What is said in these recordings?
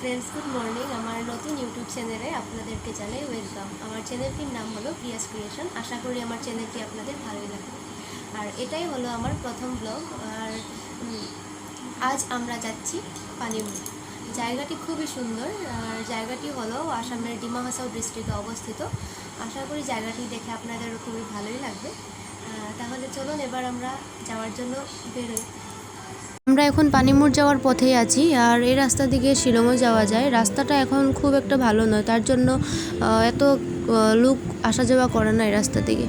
Friends good morning আমার নতুন YouTube চ্যানেলে আপনাদেরকে জানাই ওয়েলকাম আমার চ্যানেলটির নাম হলো প্রিয়াস ক্রিয়েশন আশা করি আমার চ্যানেলটি আপনাদের ভালোই লাগবে। আর এটাই হলো আমার প্রথম ব্লগ আর আজ আমরা যাচ্ছি পানিমুড় জায়গাটি খুবই সুন্দর। আর জায়গাটি হলো আসামের ডিমা হাসাও ডিস্ট্রিক্টে অবস্থিত। আশা করি জায়গাটি দেখে আপনাদের খুবই ভালোই লাগবে। তাহলে চলুন এবার আমরা যাওয়ার জন্য বেরোই। আমরা এখন পানিমুর যাওয়ার পথেই আছি, আর এই রাস্তা দিকে শিলংও যাওয়া যায়। রাস্তাটা এখন খুব একটা ভালো নয়, তার জন্য এত লোক আসা যাওয়া করে না এই রাস্তা দিকে।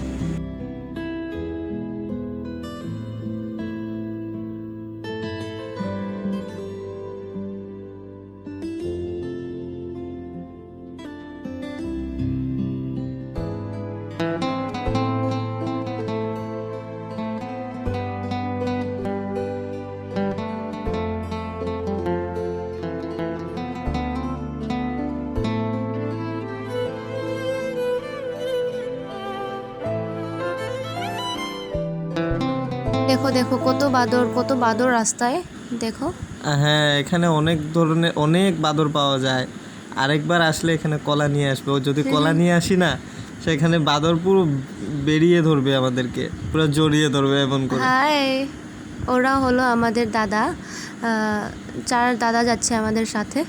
দেখো দেখো কত বাদর কত বাদর রাস্তায়। দেখো। হ্যাঁ এখানে অনেক ধরনের অনেক বাদর পাওয়া যায়। আরেকবার আসলে এখানে কলা নিয়ে আসবে। ও যদি কলা নিয়ে আসি না সেখানে বাদর পুরো বেরিয়ে ধরবে আমাদেরকে। পুরো জড়িয়ে ধরবে এমন করে। হাই ওরা হলো আমাদের দাদা। চার দাদা যাচ্ছে আমাদের সাথে।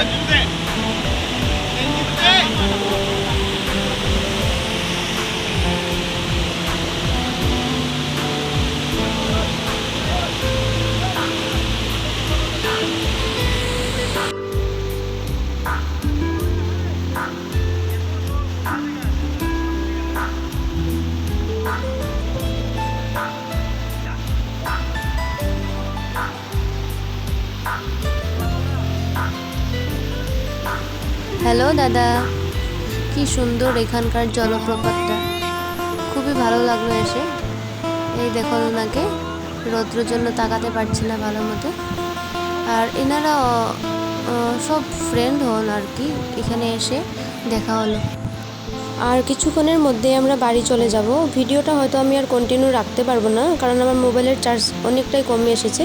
Let's do that. Let's do that. Hello, দাদা। কি সুন্দর এখানকার জলপ্রপাতটা। খুবই ভালো লাগল এসে। এই দেখো ওনাকে, রৌদ্রের জন্য তাকাতে পারছি না ভালো মতো। আর এনারা সব ফ্রেন্ড হন আর কি, এখানে এসে দেখা হলো। আর কিছুক্ষণের মধ্যেই আমরা বাড়ি চলে যাব। ভিডিওটা হয়তো আমি আর কন্টিনিউ রাখতে পারব না, কারণ আমার মোবাইলের চার্জ অনেকটাই কমে এসেছে।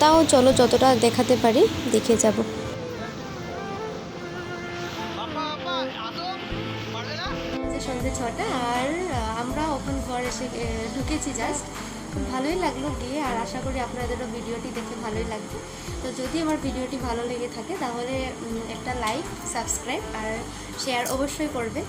তাও চলো, যতটা দেখাতে পারি, দেখে যাব। সন্ধ্যে ছটা, আর আমরা ওখান ঘর এসে ঢুকেছি জাস্ট খুব ভালোই লাগল গিয়ে, আর আশা করি আপনাদেরও ভিডিওটি দেখে ভালোই লাগবে। তো যদি আমার ভিডিওটি ভালো লেগে থাকে, তাহলে একটা লাইক সাবস্ক্রাইব আর শেয়ার অবশ্যই করবে।